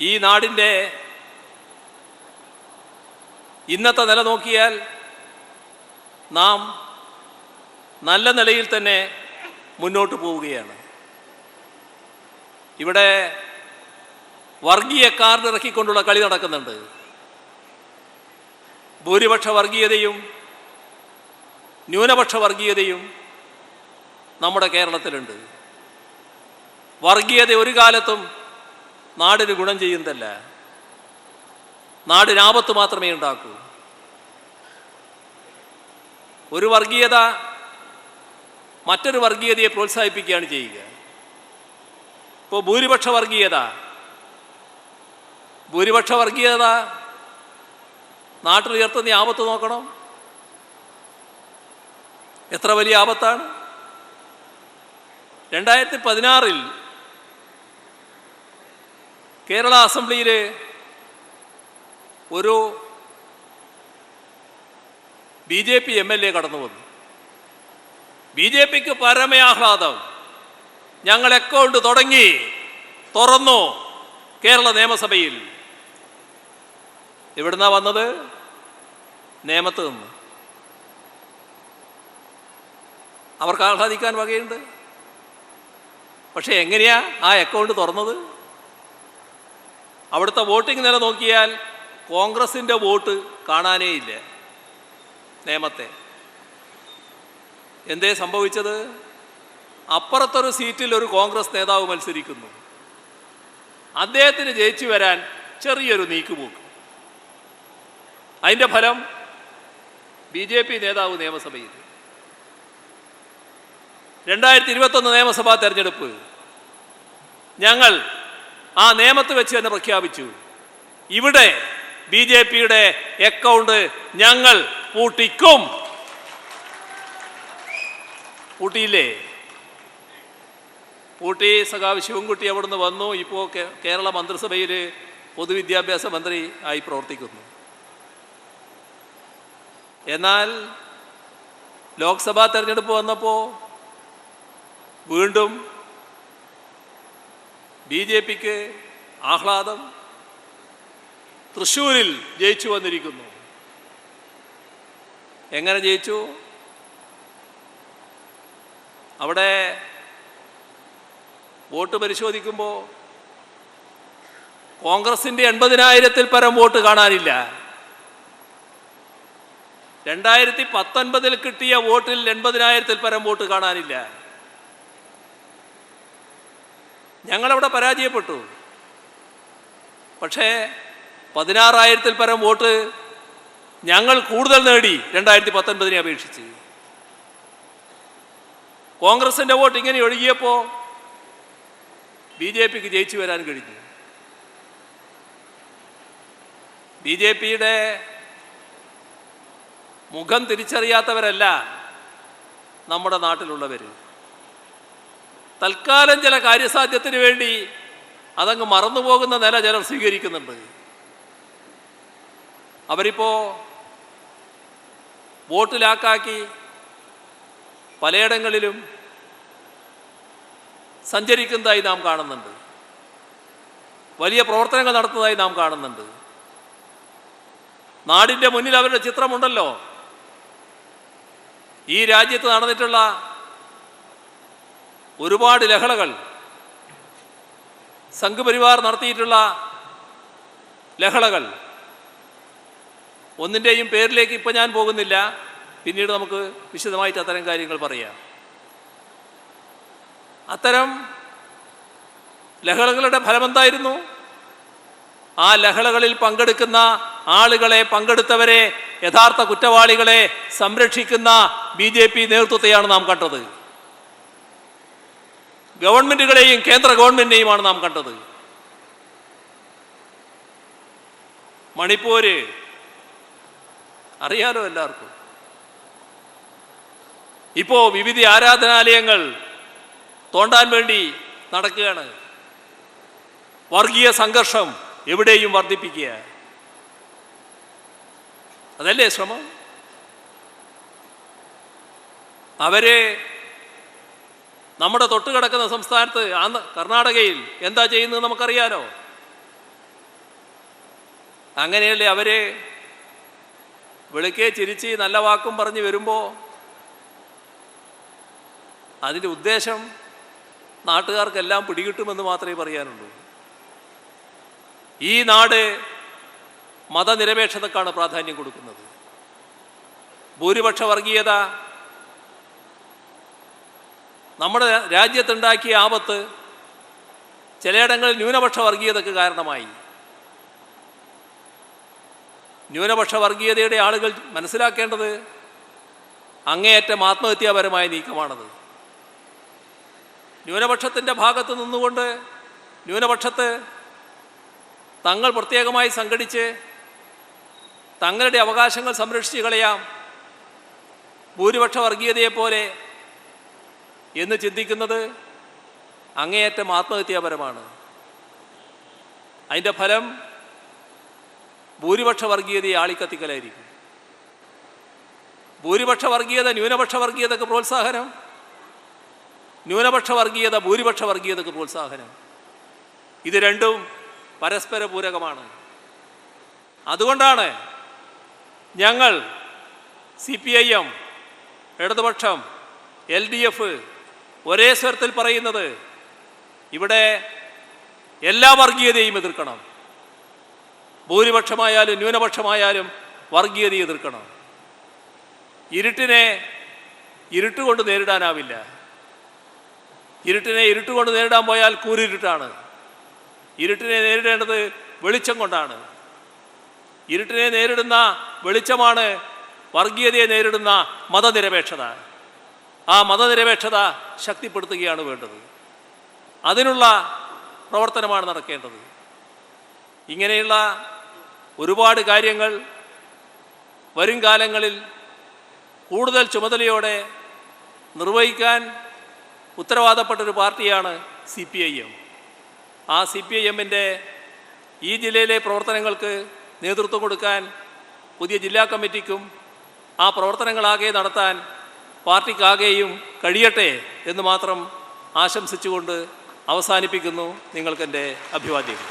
ഈ നാടിന്റെ ഇന്നത്തെ നില നോക്കിയാൽ നാം നല്ല നിലയിൽ തന്നെ മുന്നോട്ട് പോവുകയാണ്. ഇവിടെ വർഗീയ കാർഡ് ഇറക്കിക്കൊണ്ടുള്ള കളി നടക്കുന്നുണ്ട്. ഭൂരിപക്ഷ വർഗീയതയും ന്യൂനപക്ഷ വർഗീയതയും നമ്മുടെ കേരളത്തിലുണ്ട്. വർഗീയത ഒരു കാലത്തും നാടിന് ഗുണം ചെയ്യുന്നതല്ല. നാടിന് ആപത്ത് മാത്രമേ ഉണ്ടാക്കൂ. ഒരു വർഗീയത മറ്റൊരു വർഗീയതയെ പ്രോത്സാഹിപ്പിക്കുകയാണ് ചെയ്യുക. ഇപ്പോൾ ഭൂരിപക്ഷ വർഗീയത. ഭൂരിപക്ഷ വർഗീയത നാട്ടിൽ ഉയർത്തുന്ന ആപത്ത് നോക്കണം? എത്ര വലിയ ആപത്താണ്? രണ്ടായിരത്തി പതിനാറിൽ കേരള അസംബ്ലിയിൽ ഒരു B J P M L A കടന്നു വന്നു. ബി ജെ പിക്ക് പരമയാഹ്ലാദം ഞങ്ങൾ അക്കൗണ്ട് തുടങ്ങി തുറന്നു കേരള നിയമസഭയിൽ. എവിടുന്നാ വന്നത്? നേമത്ത് നിന്ന്. അവർക്ക് ആഹ്ലാദിക്കാൻ വകയുണ്ട്. പക്ഷേ എങ്ങനെയാ ആ അക്കൗണ്ട് തുറന്നത്? അവിടുത്തെ വോട്ടിംഗ് നില നോക്കിയാൽ കോൺഗ്രസിന്റെ വോട്ട് കാണാനേ ഇല്ല നേമത്തെ. എന്തേ സംഭവിച്ചത്? അപ്പുറത്തൊരു സീറ്റിൽ ഒരു കോൺഗ്രസ് നേതാവ് മത്സരിക്കുന്നു. അദ്ദേഹത്തിന് ജയിച്ചു വരാൻ ചെറിയൊരു നീക്കുപോക്ക്. അതിന്റെ ഫലം ബി ജെ പി നേതാവ് നിയമസഭയിൽ. രണ്ടായിരത്തി ഇരുപത്തൊന്ന് നിയമസഭാ തെരഞ്ഞെടുപ്പ്. ഞങ്ങൾ ആ നിയമത്ത് വെച്ച് തന്നെ പ്രഖ്യാപിച്ചു. ഇവിടെ ബി ജെ പിയുടെ അക്കൗണ്ട് ഞങ്ങൾ പൂട്ടിക്കും. പൂട്ടിയില്ലേ? പൂട്ടി സഖാവ് ശിവൻകുട്ടി അവിടുന്ന് വന്നു. ഇപ്പോൾ കേരള മന്ത്രിസഭയിൽ പൊതുവിദ്യാഭ്യാസ മന്ത്രി ആയി പ്രവർത്തിക്കുന്നു. എന്നാൽ ലോക്സഭാ തെരഞ്ഞെടുപ്പ് വന്നപ്പോൾ വീണ്ടും ബി ജെ പിക്ക് ആഹ്ലാദം. തൃശ്ശൂരിൽ ജയിച്ചു വന്നിരിക്കുന്നു. എങ്ങനെ ജയിച്ചു? അവിടെ വോട്ട് പരിശോധിക്കുമ്പോൾ കോൺഗ്രസിന്റെ എൺപതിനായിരത്തിൽ പരം വോട്ട് കാണാനില്ല. രണ്ടായിരത്തി പത്തൊൻപതിൽ കിട്ടിയ വോട്ടിൽ എൺപതിനായിരത്തിൽ പരം വോട്ട് കാണാനില്ല. ഞങ്ങളവിടെ പരാജയപ്പെട്ടു. പക്ഷേ പതിനാറായിരത്തിൽ പരം വോട്ട് ഞങ്ങൾ കൂടുതൽ നേടി രണ്ടായിരത്തി പത്തൊൻപതിനെ അപേക്ഷിച്ച്. കോൺഗ്രസിന്റെ വോട്ട് ഇങ്ങനെ ഒഴുകിയപ്പോൾ ബി ജെ പിക്ക് ജയിച്ചു വരാൻ കഴിഞ്ഞു. ബി ജെ പിയുടെ മുഖം തിരിച്ചറിയാത്തവരല്ല നമ്മുടെ നാട്ടിലുള്ളവർ തൽക്കാലം ചില കാര്യസാധ്യത്തിന് വേണ്ടി അതങ്ങ് മറന്നുപോകുന്ന നില ചിലർ സ്വീകരിക്കുന്നുണ്ട്. അവരിപ്പോൾ ബോട്ടിലാക്കാക്കി പലയിടങ്ങളിലും സഞ്ചരിക്കുന്നതായി നാം കാണുന്നുണ്ട്. വലിയ പ്രവർത്തനങ്ങൾ നടത്തുന്നതായി നാം കാണുന്നുണ്ട്. നാടിന്റെ മുന്നിൽ അവരുടെ ചിത്രമുണ്ടല്ലോ. ഈ രാജ്യത്ത് നടന്നിട്ടുള്ള ഒരുപാട് ലഹളകൾ. സംഘപരിവാർ നടത്തിയിട്ടുള്ള ലഹളകൾ. ഒന്നിന്റെയും പേരിലേക്ക് ഇപ്പം ഞാൻ പോകുന്നില്ല. പിന്നീട് നമുക്ക് വിശദമായിട്ട് അത്തരം കാര്യങ്ങൾ പറയാം. അത്തരം ലഹളകളുടെ ഫലമെന്തായിരുന്നു ആ ലഹളകളിൽ പങ്കെടുക്കുന്ന ആളുകളെ പങ്കെടുത്തവരെ യഥാർത്ഥ കുറ്റവാളികളെ സംരക്ഷിക്കുന്ന ബി നേതൃത്വത്തെയാണ് നാം കണ്ടത്. ഗവൺമെന്റുകളെയും കേന്ദ്ര ഗവൺമെന്റിനെയുമാണ് നാം കണ്ടത്. മണിപ്പൂര്. അറിയാലോ എല്ലാവർക്കും. ഇപ്പോ വിവിധ ആരാധനാലയങ്ങൾ തോണ്ടാൻ വേണ്ടി നടക്കുകയാണ്. വർഗീയ സംഘർഷം എവിടെയും വർദ്ധിപ്പിക്കുക. അതല്ലേ ശ്രമം? അവർ നമ്മുടെ തൊട്ട് കിടക്കുന്ന സംസ്ഥാനത്ത് കർണാടകയിൽ എന്താ ചെയ്യുന്നത് നമുക്കറിയാലോ? അങ്ങനെയല്ലേ അവരെ വെളുക്കെ ചിരിച്ച് നല്ല വാക്കും പറഞ്ഞ് വരുമ്പോൾ അതിന്റെ ഉദ്ദേശം നാട്ടുകാർക്കെല്ലാം പിടികിട്ടുമെന്ന് മാത്രമേ പറയാനുള്ളൂ. ഈ നാട് മതനിരപേക്ഷതക്കാണ് പ്രാധാന്യം കൊടുക്കുന്നത്. ഭൂരിപക്ഷ വർഗീയത നമ്മുടെ രാജ്യത്തുണ്ടാക്കിയ ആപത്ത് ചിലയിടങ്ങളിൽ ന്യൂനപക്ഷ വർഗീയതയ്ക്ക് കാരണമായി. ന്യൂനപക്ഷ വർഗീയതയുടെ ആളുകൾ മനസ്സിലാക്കേണ്ടത് അങ്ങേയറ്റം ആത്മഹത്യാപരമായ നീക്കമാണത്. ന്യൂനപക്ഷത്തിന്റെ ഭാഗത്ത് നിന്നുകൊണ്ട് ന്യൂനപക്ഷത്ത് തങ്ങൾ പ്രത്യേകമായി സംഘടിച്ച് തങ്ങളുടെ അവകാശങ്ങൾ സംരക്ഷിച്ച് കളയാം. ഭൂരിപക്ഷ വർഗീയതയെപ്പോലെ എന്ന് ചിന്തിക്കുന്നത് അങ്ങേയറ്റം ആത്മഹത്യാപരമാണ്. അതിന്റെ ഫലം ഭൂരിപക്ഷ വർഗീയതയെ ആളിക്കത്തിക്കലായിരിക്കും. ഭൂരിപക്ഷ വർഗീയത ന്യൂനപക്ഷ വർഗീയതക്ക് പ്രോത്സാഹനം. ന്യൂനപക്ഷ വർഗീയത ഭൂരിപക്ഷ വർഗീയതക്ക് പ്രോത്സാഹനം. ഇത് രണ്ടും പരസ്പര പൂരകമാണ് അതുകൊണ്ടാണ് ഞങ്ങൾ സി പി ഐ എം ഇടതുപക്ഷം എൽ ഡി എഫ് ഒരേ സ്വരത്തിൽ പറയുന്നത് ഇവിടെ എല്ലാ വർഗീയതയും എതിർക്കണം. ഭൂരിപക്ഷമായാലും ന്യൂനപക്ഷമായാലും വർഗീയത എതിർക്കണം. ഇരുട്ടിനെ ഇരുട്ടുകൊണ്ട് നേരിടാനാവില്ല. ഇരുട്ടിനെ ഇരുട്ടുകൊണ്ട് നേരിടാൻ പോയാൽ കൂരിരുട്ടാണ്. ഇരുട്ടിനെ നേരിടേണ്ടത് വെളിച്ചം കൊണ്ടാണ്. ഇരുട്ടിനെ നേരിടുന്ന വെളിച്ചമാണ് വർഗീയതയെ നേരിടുന്ന മതനിരപേക്ഷത. ആ മതനിരപേക്ഷത ശക്തിപ്പെടുത്തുകയാണ് വേണ്ടത്. അതിനുള്ള പ്രവർത്തനമാണ് നടക്കേണ്ടത്. ഇങ്ങനെയുള്ള ഒരുപാട് കാര്യങ്ങൾ വരും കാലങ്ങളിൽ കൂടുതൽ ചുമതലയോടെ നിർവഹിക്കാൻ ഉത്തരവാദപ്പെട്ടൊരു പാർട്ടിയാണ് സി പി ഐ എം. ആ സി പി ഐ എമ്മിന്റെ ഈ ജില്ലയിലെ പ്രവർത്തനങ്ങൾക്ക് നേതൃത്വം കൊടുക്കാൻ പുതിയ ജില്ലാ കമ്മിറ്റിക്കും ആ പ്രവർത്തനങ്ങളാകെ നടത്താൻ പാർട്ടിക്കാകെയും കഴിയട്ടെ എന്ന് മാത്രം ആശംസിച്ചുകൊണ്ട് അവസാനിപ്പിക്കുന്നു നിങ്ങൾക്കെന്റെ അഭിവാദ്യങ്ങൾ.